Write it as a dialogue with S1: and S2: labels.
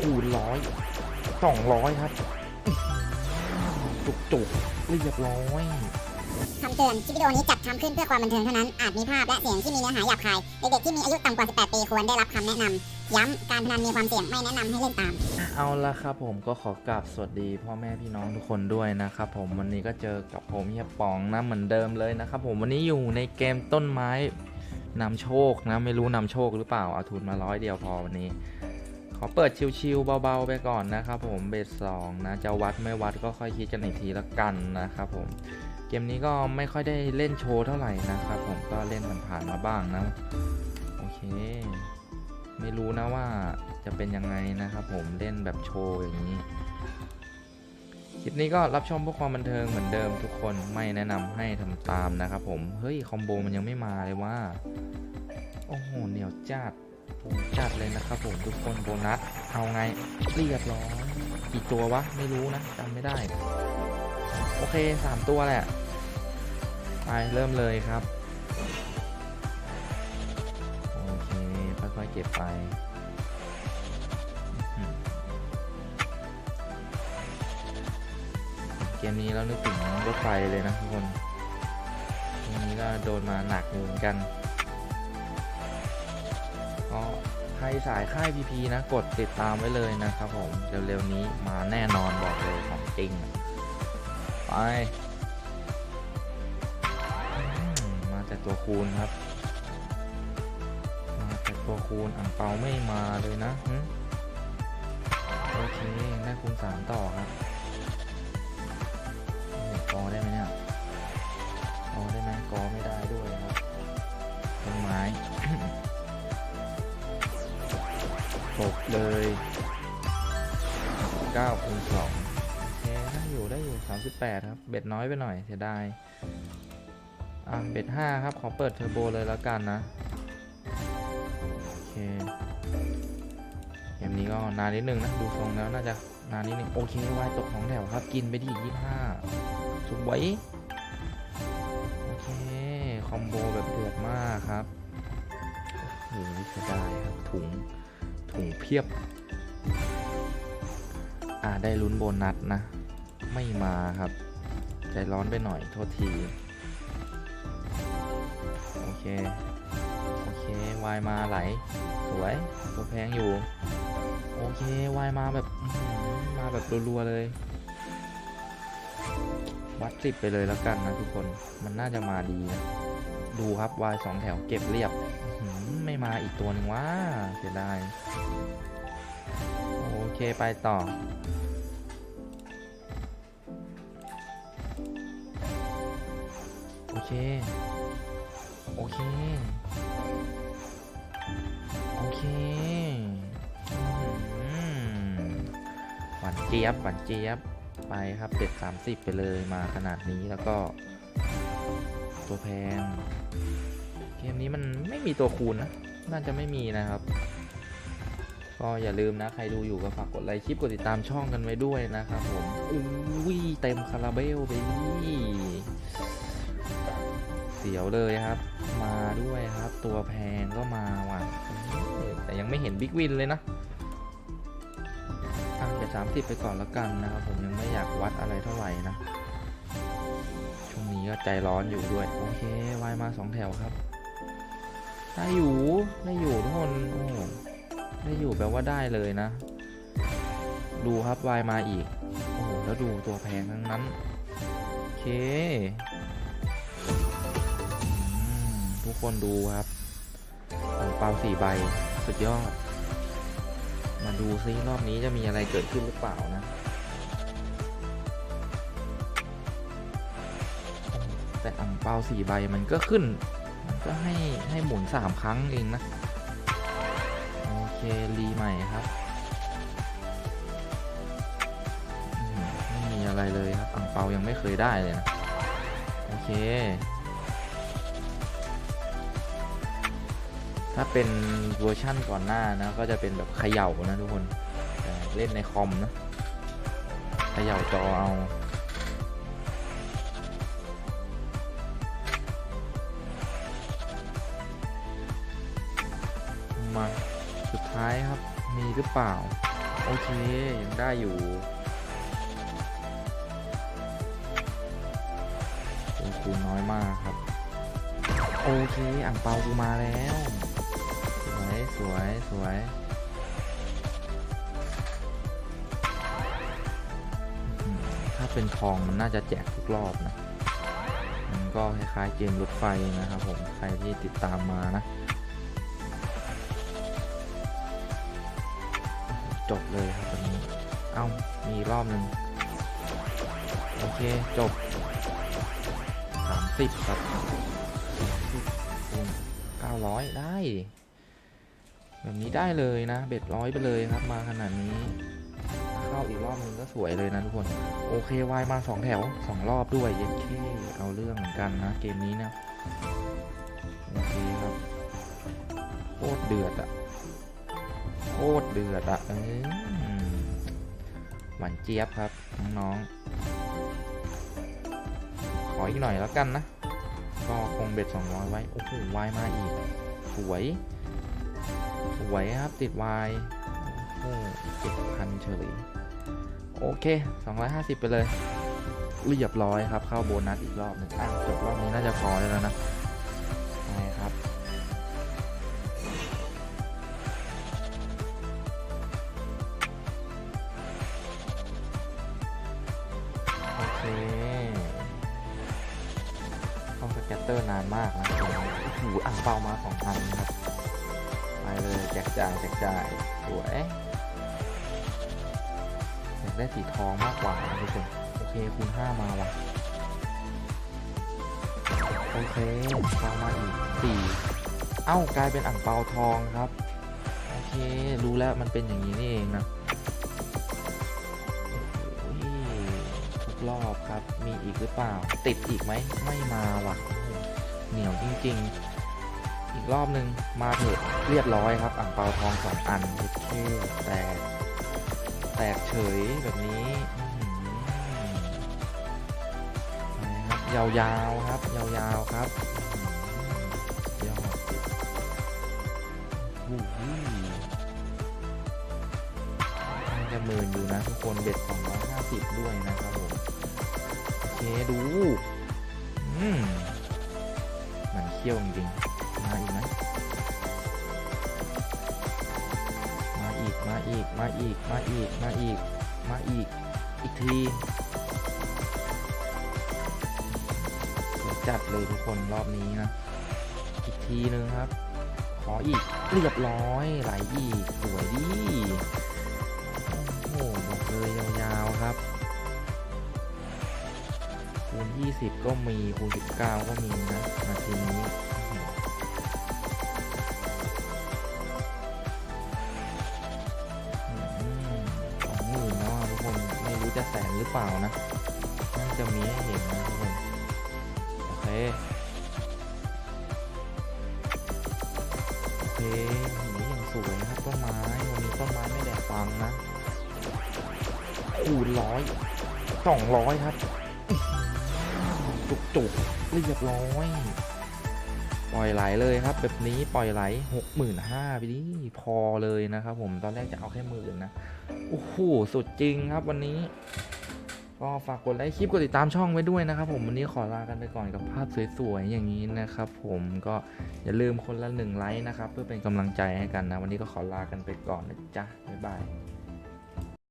S1: คูณร้อยสองร้อยครับ จุกจุกๆเรียบร้อย
S2: คำเตือน คลิปวิดีโอนี้จัดทำขึ้นเพื่อความบันเทิงเท่านั้น อาจมีภาพและเสียงที่มีเนื้อหาหยาบคาย เด็กๆที่มีอายุต่ำกว่า 18 ปีควรได้รับคำแนะนำ ย้ำ การพนันมีความเสี่ยง ไม่แนะนำให้เล่นตาม
S1: เอาละครับผมก็ขอกราบสวัสดีพ่อแม่พี่น้องทุกคนด้วยนะครับผมวันนี้ก็เจอกับผมเฮียปองนะเหมือนเดิมเลยนะครับผมวันนี้อยู่ในเกมต้นไม้นำโชคนะไม่รู้นำโชคหรือเปล่าเอาทุนมาร้อยเดียวพอวันนี้ ขอเปิดชิวๆเบาๆไปก่อนนะครับผมเบสสองนะจะวัดไม่วัดก็ค่อยคิดกันอีกทีละกันนะครับผมเกมนี้ก็ไม่ค่อยได้เล่นโชว์เท่าไหร่นะครับผมก็เล่นผ่านๆมาบ้างนะโอเค ไม่รู้นะว่าจะเป็นยังไงนะครับผมเล่นแบบโชว์อย่างนี้คลิปนี้ก็รับชมเพื่อความบันเทิงเหมือนเดิมทุกคนไม่แนะนำให้ทำตามนะครับผมเฮ้ยคอมโบมันยังไม่มาเลยว่าโอ้โหเหนียวจัด จัดเลยนะครับผมทุกคนโบนัส เอาไงเรียบร้อยกี่ตัววะ ไม่รู้นะจำไม่ได้ โอเคสามตัวแหละ ไปเริ่มเลยครับ โอเคค่อยๆเก็บไปเกมนี้แล้วนึกถึงรถไฟเลยนะทุกคนตรงนี้ก็โดนมาหนักอยู่เหมือนกัน ก็ใครสายค่าย PP นะกดติดตามไว้เลยนะครับผมเร็วๆนี้มาแน่นอนบอกเลยของจริง ไป มาแต่ตัวคูณครับ มาแต่ตัวคูณอ่างเปาไม่มาเลยนะโอเคได้คูณสามต่อครับโอ้โหกอได้ไหม ตกเลย9คูณ2โอเคได้อยู่ได้อยู่ 38 ครับ เบ็ดน้อยไปหน่อยเสียดาย อะ เบ็ด 5 ครับ ขอเปิดเทอร์โบเลยแล้วกันนะ โอเคเกมนี้ก็นานนิดนึงนะ ดูทรงแล้วน่าจะนานนิดนึง โอเควายตกของแถวครับ กินไปที่25สวยโอเค คอมโบแบบเดือดมากครับโอ้โหเสียดายครับถุง ถุงเพียบ อ่าได้ลุ้นโบนัสนะ ไม่มาครับ ใจร้อนไปหน่อยโทษที โอเค โอเควายมาไหล สวย ตัวแพงอยู่ โอเควายมาแบบมาแบบรัวๆเลย วัดสิบไปเลยแล้วกันนะทุกคน มันน่าจะมาดีนะดูครับวายสองแถวเก็บเรียบ ไม่มาอีกตัวหนึ่งว่าเสียดายโอเคไปต่อโอเค โอเค โอเคหวานเจี๊ยบหวานเจี๊ยบ ไปครับเด็ด30 ไปเลยมาขนาดนี้แล้วก็ ตัวแพง เกมนี้มันไม่มีตัวคูณนะ น่าจะไม่มีนะครับ ก็อย่าลืมนะ ใครดูอยู่ก็ฝากกดไลค์คลิปกดติดตามช่องกันไว้ด้วยนะครับผมอุ้ยเต็มคาราเบลไปเสียวเลยครับ มาด้วยครับ ตัวแพงก็มาว่ะแต่ยังไม่เห็นบิ๊กวินเลยนะอะเดี๋ยวสามสิบไปก่อนแล้วกันนะครับผมยังไม่อยากวัดอะไรเท่าไหร่นะ ช่วงนี้ก็ใจร้อนอยู่ด้วย โอเควายมาสองแถวครับ ได้อยู่ได้อยู่ทุกคนโอ้ได้อยู่แปลว่าได้เลยนะ ดูครับวายมาอีกโอ้โหแล้วดูตัวแพงทั้งนั้นโอเคอทุกคนดูครับอ่างเปาสี่ใบสุดยอด มาดูซิรอบนี้จะมีอะไรเกิดขึ้นหรือเปล่านะแต่อ่างเปาสี่ใบมันก็ขึ้น ก็ให้ให้หมุนสามครั้งเองนะ โอเครีใหม่ครับไม่มีอะไรเลยครับอ่างเปายังไม่เคยได้เลยนะ โอเค ถ้าเป็นเวอร์ชั่นก่อนหน้านะ ก็จะเป็นแบบเขย่านะทุกคน เล่นในคอมนะ เขย่าจอเอา มาสุดท้ายครับ มีหรือเปล่า โอเค ยังได้อยู่คูณน้อยมากครับ โอเคอ่างเปากูมาแล้ว สวยสวยสวยถ้าเป็นทองมันน่าจะแจกทุกรอบนะมันก็คล้ายๆเกมรถไฟนะครับผมใครที่ติดตามมานะ จบเลยครับวันนี้ เอ้า มีรอบหนึ่งโอเค จบ 30 ครับเก้าร้อยได้ แบบนี้ได้เลยนะ เบ็ดร้อยไปเลยครับ มาขนาดนี้ เข้าอีกรอบนึงก็สวยเลยนะทุกคน โอเควายมาสองแถวสองรอบด้วยเย็นเคเอาเรื่องเหมือนกันนะ เกมนี้นะ โอเคครับ โคตรเดือดอะ ตรเดือดอะเอ้ยหวานเจี๊ยบครับน้องๆขออีกหน่อยแล้วกันนะ ก็คงเบ็ด200 ไว้ โอ้โหวายมาอีก สวย สวยครับติดวายโอ้โหเจ็ดพันเฉย โอเค 250 ไปเลย เรียบร้อยครับ เข้าโบนัสอีกรอบหนึ่งอะจบรอบนี้น่าจะพอได้แล้วนะ เตอร์นานมากนะโอ้โหอ่างเปามาสองพันครับไปเลยแจกจ่ายแจกจ่ายสวยอยากได้สีทองมากกว่าทุกคนโอเคคูณห้ามาว่ะโอเคตามาอีกสี่เอ้ากลายเป็นอ่างเปาทองครับ โอเครู้แล้วมันเป็นอย่างนี้นี่เองนะทุกรอบครับมีอีกหรือเปล่า ติดอีกไหมไม่มาว่ะ เหนียวจริง ๆ อีกรอบหนึ่งมาเถอะเรียบร้อยครับอ่างเปาทองสองอันโอเคแตกแตกเฉยแบบนี้อื้อหือไปครับยาวๆครับยาวๆครับยอดโอ้โหน่าจะหมื่นอยู่นะทุกคนเด็ด250 ด้วยนะครับผมโอเคดู เขี้ยวจริงๆมาอีกไหมมาอีกมาอีกมาอีกมาอีกมาอีกมาอีกอีกทีจัดเลยทุกคนรอบนี้นะอีกทีนึงครับ ขออีกเรียบร้อยไหลอีกสวยดีโอ้โหบอกเลยยาวๆครับ คูณ 20 ก็มี คูณ 19 ก็มีนะนาทีนี้อื้อหือสองหมื่นเนาะทุกคนไม่รู้จะแสนหรือเปล่านะน่าจะมีให้เห็นนะทุกคน โอเค โอเคนี่ยังสวยนะครับต้นไม้วันนี้ต้นไม้ไม่แดดฟังนะคูณร้อยสองร้อยครับ จุกๆเรียบร้อย ปล่อยไหลเลยครับ แบบนี้ปล่อยไหลหกหมื่นห้าไปดิพอเลยนะครับ ผมตอนแรกจะเอาแค่หมื่นนะโอ้โหสุดจริงครับวันนี้ ก็ฝากกดไลค์คลิปกดติดตามช่องไว้ด้วยนะครับ ผมวันนี้ขอลากันไปก่อนกับภาพสวยๆอย่างนี้นะครับ ผมก็อย่าลืมคนละหนึ่งไลค์นะครับ เพื่อเป็นกำลังใจให้กันนะ วันนี้ก็ขอลากันไปก่อนนะจ๊ะบ๊ายบาย